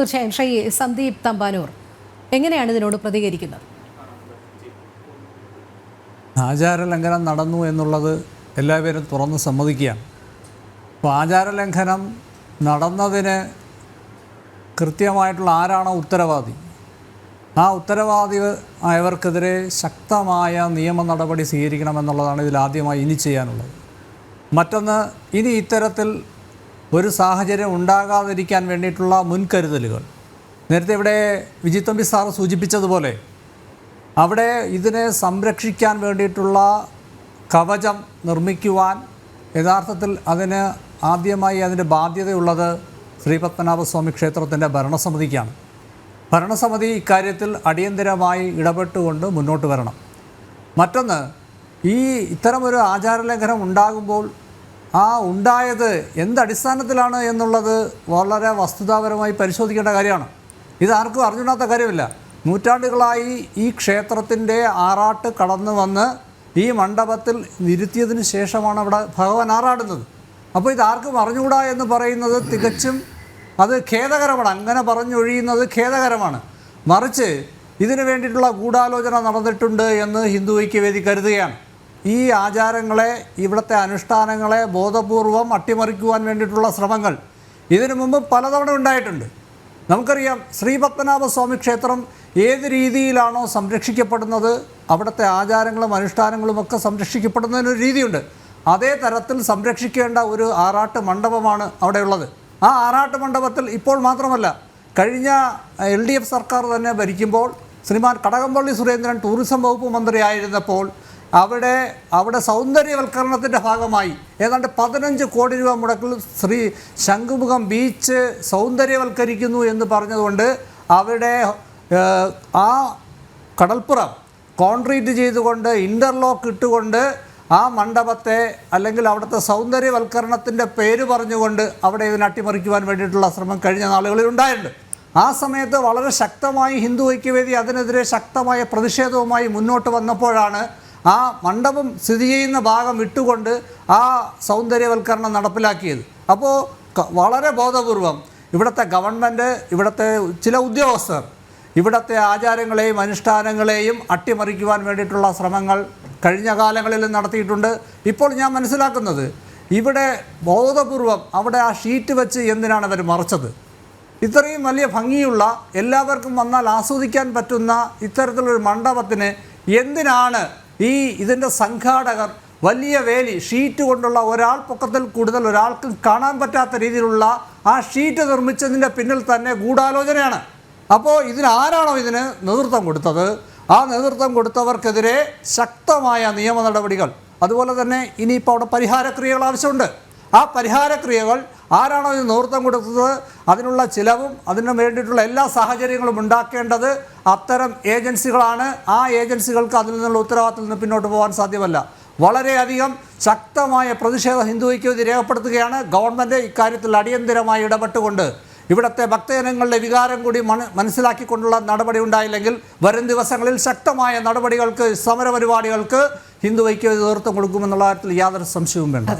തീർച്ചയായും. ശ്രീ സന്ദീപ് തമ്പാനൂർ എങ്ങനെയാണ് ഇതിനോട് പ്രതികരിക്കുന്നത്? ആചാരലംഘനം നടന്നു എന്നുള്ളത് എല്ലാവരും തുറന്ന് സമ്മതിക്കുകയാണ്. അപ്പോൾ ആചാരലംഘനം നടന്നതിന് കൃത്യമായിട്ടുള്ള ആരാണോ ഉത്തരവാദി? ആ ഉത്തരവാദി ആയവർക്കെതിരെ ശക്തമായ നിയമ നടപടി സ്വീകരിക്കണമെന്നുള്ളതാണ് ഇതിൽ ആദ്യമായി ഇനി ചെയ്യാനുള്ളത്. മറ്റൊന്ന് ഇനി ഇത്തരത്തിൽ ഒരു സാഹചര്യം ഉണ്ടാകാതിരിക്കാൻ വേണ്ടിയിട്ടുള്ള മുൻകരുതലുകൾ. നേരത്തെ ഇവിടെ വിജിത്തമ്പി സാർ സൂചിപ്പിച്ചതുപോലെ അവിടെ ഇതിനെ സംരക്ഷിക്കാൻ വേണ്ടിയിട്ടുള്ള കവചം നിർമ്മിക്കുവാൻ യഥാർത്ഥത്തിൽ അതിന് ആദ്യമായി അതിന്റെ ബാധ്യതയുള്ളത് ശ്രീപത്മനാഭസ്വാമി ക്ഷേത്രത്തിന്റെ ഭരണസമിതിക്കാണ്. ഭരണസമിതി ഇക്കാര്യത്തിൽ അടിയന്തരമായി ഇടപെട്ടുകൊണ്ട് മുന്നോട്ട് വരണം. മറ്റൊന്ന് ഈ ഇത്തരമൊരു ആചാരലംഘനം ഉണ്ടാകുമ്പോൾ ആ ഉണ്ടായത് എന്തടിസ്ഥാനത്തിലാണ് എന്നുള്ളത് വളരെ വസ്തുതാപരമായി പരിശോധിക്കേണ്ട കാര്യമാണ്. ഇതാർക്കും അറിഞ്ഞിടാത്ത കാര്യമില്ല. നൂറ്റാണ്ടുകളായി ഈ ക്ഷേത്രത്തിന്റെ ആറാട്ട് കടന്നു വന്ന് ഈ മണ്ഡപത്തിൽ ഇരുത്തിയതിന് ശേഷമാണ് അവിടെ ഭഗവാൻ ആറാടുന്നത്. അപ്പോൾ ഇതാർക്കും അറിഞ്ഞുകൂടാ എന്ന് പറയുന്നത് തികച്ചും അത് ഖേദകരമാണ്. അങ്ങനെ പറഞ്ഞൊഴിയുന്നത് ഖേദകരമാണ്. മറിച്ച് ഇതിനു വേണ്ടിയിട്ടുള്ള ഗൂഢാലോചന നടന്നിട്ടുണ്ട് എന്ന് ഹിന്ദു ഐക്യവേദി കരുതുകയാണ്. ഈ ആചാരങ്ങളെ ഇവിടുത്തെ അനുഷ്ഠാനങ്ങളെ ബോധപൂർവം അട്ടിമറിക്കുവാൻ വേണ്ടിയിട്ടുള്ള ശ്രമങ്ങൾ ഇതിനു മുമ്പ് പലതവണ ഉണ്ടായിട്ടുണ്ട്. നമുക്കറിയാം ശ്രീപത്മനാഭസ്വാമി ക്ഷേത്രം ഏത് രീതിയിലാണോ സംരക്ഷിക്കപ്പെടുന്നത് അവിടുത്തെ ആചാരങ്ങളും അനുഷ്ഠാനങ്ങളും ഒക്കെ സംരക്ഷിക്കപ്പെടുന്നതിനൊരു രീതിയുണ്ട്. അതേ തരത്തിൽ സംരക്ഷിക്കേണ്ട ഒരു ആറാട്ട് മണ്ഡപമാണ് അവിടെയുള്ളത്. ആ ആറാട്ട് മണ്ഡപത്തിൽ ഇപ്പോൾ മാത്രമല്ല കഴിഞ്ഞ എൽ ഡി എഫ് സർക്കാർ തന്നെ ഭരിക്കുമ്പോൾ ശ്രീമാൻ കടകംപള്ളി സുരേന്ദ്രൻ ടൂറിസം വകുപ്പ് മന്ത്രിയായിരുന്നപ്പോൾ അവിടെ അവിടെ സൗന്ദര്യവൽക്കരണത്തിന്റെ ഭാഗമായി ഏതാണ്ട് പതിനഞ്ച് കോടി രൂപ മുടക്കിൽ ശ്രീ ശംഖുമുഖം ബീച്ച് സൗന്ദര്യവൽക്കരിക്കുന്നു എന്ന് പറഞ്ഞതുകൊണ്ട് അവിടെ ആ കടൽപ്പുറം കോൺക്രീറ്റ് ചെയ്തുകൊണ്ട് ഇന്റർലോക്ക് ഇട്ടുകൊണ്ട് ആ മണ്ഡപത്തെ അല്ലെങ്കിൽ അവിടുത്തെ സൗന്ദര്യവൽക്കരണത്തിന്റെ പേര് പറഞ്ഞുകൊണ്ട് അവിടെ ഇതിനെ അട്ടിമറിക്കുവാൻ വേണ്ടിയിട്ടുള്ള ശ്രമം കഴിഞ്ഞ നാളുകളിൽ ഉണ്ടായിട്ടുണ്ട്. ആ സമയത്ത് വളരെ ശക്തമായി ഹിന്ദു ഐക്യവേദി അതിനെതിരെ ശക്തമായ പ്രതിഷേധവുമായി മുന്നോട്ട് വന്നപ്പോഴാണ് ആ മണ്ഡപം സ്ഥിതി ചെയ്യുന്ന ഭാഗം വിട്ടുകൊണ്ട് ആ സൗന്ദര്യവൽക്കരണം നടപ്പിലാക്കിയത്. അപ്പോൾ വളരെ ബോധപൂർവം ഇവിടുത്തെ ഗവൺമെന്റ് ഇവിടുത്തെ ചില ഉദ്യോഗസ്ഥർ ഇവിടുത്തെ ആചാരങ്ങളെയും അനുഷ്ഠാനങ്ങളെയും അട്ടിമറിക്കുവാൻ വേണ്ടിയിട്ടുള്ള ശ്രമങ്ങൾ കഴിഞ്ഞ കാലങ്ങളിൽ നടത്തിയിട്ടുണ്ട്. ഇപ്പോൾ ഞാൻ മനസ്സിലാക്കുന്നത് ഇവിടെ ബോധപൂർവം അവിടെ ആ ഷീറ്റ് വെച്ച് എന്തിനാണ് അവർ മറച്ചത്? ഇത്രയും വലിയ ഭംഗിയുള്ള എല്ലാവർക്കും വന്നാൽ ആസ്വദിക്കാൻ പറ്റുന്ന ഇത്തരത്തിലൊരു മണ്ഡപത്തിന് എന്തിനാണ് ഈ ഇതിന്റെ സംഘാടകർ വലിയ വേലി ഷീറ്റ് കൊണ്ടുള്ള ഒരാൾ പൊക്കത്തിൽ കൂടുതൽ ഒരാൾക്കും കാണാൻ പറ്റാത്ത രീതിയിലുള്ള ആ ഷീറ്റ് നിർമ്മിച്ചതിന്റെ പിന്നിൽ തന്നെ ഗൂഢാലോചനയാണ്. അപ്പോൾ ഇതിന് ആരാണോ ഇതിന് നേതൃത്വം കൊടുത്തത്? ആ നേതൃത്വം കൊടുത്തവർക്കെതിരെ ശക്തമായ നിയമ നടപടികൾ. അതുപോലെ തന്നെ ഇനിയിപ്പോൾ അവിടെ പരിഹാരക്രിയകൾ ആവശ്യമുണ്ട്. ആ പരിഹാരക്രിയകൾ ആരാണോ ഇത് നേതൃത്വം കൊടുത്തത് അതിനുള്ള ചിലവും അതിന് വേണ്ടിയിട്ടുള്ള എല്ലാ സാഹചര്യങ്ങളും ഉണ്ടാക്കേണ്ടത് അത്തരം ഏജൻസികളാണ്. ആ ഏജൻസികൾക്ക് അതിൽ നിന്നുള്ള ഉത്തരവാദിത്തത്തിൽ നിന്ന് പിന്നോട്ട് പോകാൻ സാധ്യമല്ല. വളരെയധികം ശക്തമായ പ്രതിഷേധം ഹിന്ദു ഐക്യവേദി രേഖപ്പെടുത്തുകയാണ്. ഗവൺമെന്റ് ഇക്കാര്യത്തിൽ അടിയന്തിരമായി ഇടപെട്ടുകൊണ്ട് ഇവിടുത്തെ ഭക്തജനങ്ങളുടെ വികാരം കൂടി മന മനസ്സിലാക്കിക്കൊണ്ടുള്ള നടപടി ഉണ്ടായില്ലെങ്കിൽ വരും ദിവസങ്ങളിൽ ശക്തമായ നടപടികൾക്ക് സമരപരിപാടികൾക്ക് ഹിന്ദു നേതൃത്വം കൊടുക്കുമെന്നുള്ള കാര്യത്തിൽ യാതൊരു സംശയവും വേണ്ട.